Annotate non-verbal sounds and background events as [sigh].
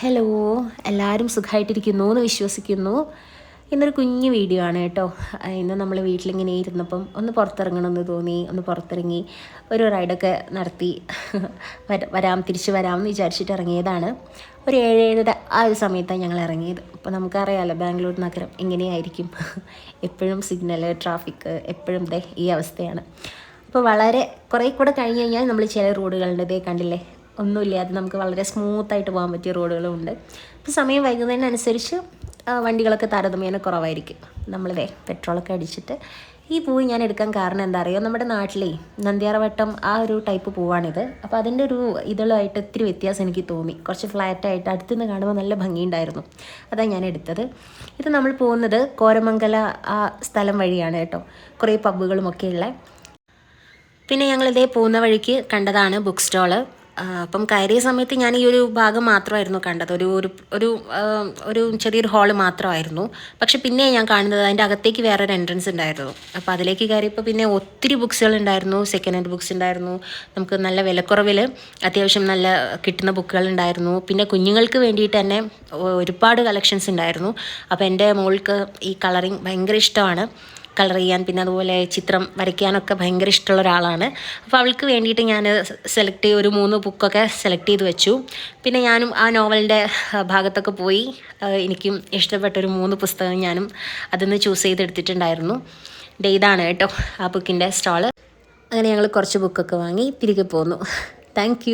Hello എല്ലാവരും സുഖമായിട്ടിരിക്കുന്നു എന്ന് വിശ്വസിക്കുന്നു. ഇന്നൊരു കുഞ്ഞു വീഡിയോ ആണ് കേട്ടോ. ഇന്ന് നമ്മൾ വീട്ടിലിങ്ങനെ ഇരുന്നപ്പം ഒന്ന് പുറത്തിറങ്ങണമെന്ന് തോന്നി ഒന്ന് പുറത്തിറങ്ങി ഒരു റൈഡൊക്കെ നടത്തി [laughs] വര- തിരിച്ച് വരാമെന്ന് വിചാരിച്ചിട്ട് ഇറങ്ങിയതാണ്. ഒരു ഏഴ് ഏഴര ആ ഒരു സമയത്താണ് ഞങ്ങൾ ഇറങ്ങിയത്. അപ്പോൾ നമുക്കറിയാമല്ലോ ബാംഗ്ലൂർ നഗരം എങ്ങനെയായിരിക്കും? [laughs] എപ്പോഴും സിഗ്നൽ ട്രാഫിക് എപ്പോഴും ദേ ഈ അവസ്ഥയാണ്. അപ്പോൾ വളരെ കുറേ കൂടെ കഴിഞ്ഞ് കഴിഞ്ഞാൽ നമ്മൾ ചില റോഡുകളുടെ കണ്ടില്ലേ? ഒന്നുമില്ലാതെ നമുക്ക് വളരെ സ്മൂത്തായിട്ട് പോകാൻ പറ്റിയ റോഡുകളും ഉണ്ട് അപ്പോൾ സമയം വൈകുന്നതിനനുസരിച്ച് വണ്ടികളൊക്കെ താരതമ്യേന കുറവായിരിക്കും. നമ്മളിതേ പെട്രോളൊക്കെ അടിച്ചിട്ട് ഈ പൂവ് ഞാൻ എടുക്കാൻ കാരണം എന്താ അറിയോ? നമ്മുടെ നാട്ടിലേ നന്ദിയാറവട്ടം ആ ഒരു ടൈപ്പ് പൂവാണിത്. അപ്പോൾ അതിന്റെ ഒരു ഇതളുമായിട്ട് ഇത്തിരി വ്യത്യാസം എനിക്ക് തോന്നി. കുറച്ച് ഫ്ലാറ്റായിട്ട് അടുത്തുനിന്ന് കാണുമ്പോൾ നല്ല ഭംഗിയുണ്ടായിരുന്നു. അതാണ് ഞാൻ എടുത്തത്. ഇത് നമ്മൾ പോകുന്നത് കോരമംഗല ആ സ്ഥലം വഴിയാണ് കേട്ടോ. കുറേ പബ്ബുകളും ഒക്കെ ഉള്ള പിന്നെ ഞങ്ങളിതേ പോകുന്ന വഴിക്ക് കണ്ടതാണ് ബുക്ക് സ്റ്റോൾ. അപ്പം കയറിയ സമയത്ത് ഞാൻ ഈ ഒരു ഭാഗം മാത്രമായിരുന്നു കണ്ടത്. ഒരു ഒരു ഒരു ചെറിയൊരു ഹാൾ മാത്രമായിരുന്നു. പക്ഷെ പിന്നെ ഞാൻ കാണുന്നത്. അതിന്റെ അകത്തേക്ക് വേറൊരു എൻട്രൻസ് ഉണ്ടായിരുന്നു. അപ്പോൾ അതിലേക്ക് കയറിയപ്പോൾ പിന്നെ ഒത്തിരി ബുക്സുകൾ ഉണ്ടായിരുന്നു. സെക്കൻഡ് ഹാൻഡ് ബുക്സ് ഉണ്ടായിരുന്നു. നമുക്ക് നല്ല വിലക്കുറവിൽ അത്യാവശ്യം നല്ല കിട്ടുന്ന ബുക്കുകൾ ഉണ്ടായിരുന്നു. പിന്നെ കുഞ്ഞുങ്ങൾക്ക് വേണ്ടിയിട്ട് തന്നെ ഒരുപാട് കളക്ഷൻസ് ഉണ്ടായിരുന്നു. അപ്പോൾ എന്റെ മോൾക്ക് ഈ കളറിങ് ഭയങ്കര ഇഷ്ടമാണ്. കളർ ചെയ്യാൻ പിന്നെ അതുപോലെ ചിത്രം വരയ്ക്കാനൊക്കെ ഭയങ്കര ഇഷ്ടമുള്ള ഒരാളാണ്. അപ്പോൾ അവൾക്ക് വേണ്ടിയിട്ട് ഞാൻ സെലക്ട് ചെയ്ത് ഒരു മൂന്ന് ബുക്കൊക്കെ സെലക്ട് ചെയ്ത് വെച്ചു. പിന്നെ ഞാനും ആ നോവലിന്റെ ഭാഗത്തൊക്കെ പോയി. എനിക്കും ഇഷ്ടപ്പെട്ട ഒരു മൂന്ന് പുസ്തകം ഞാനും അതിന്ന് ചൂസ് ചെയ്തെടുത്തിട്ടുണ്ടായിരുന്നു ഇതാണ് കേട്ടോ ആ ബുക്കിന്റെ സ്റ്റാൾ അങ്ങനെ ഞങ്ങൾ കുറച്ച് ബുക്കൊക്കെ വാങ്ങി തിരികെ പോന്നു. താങ്ക്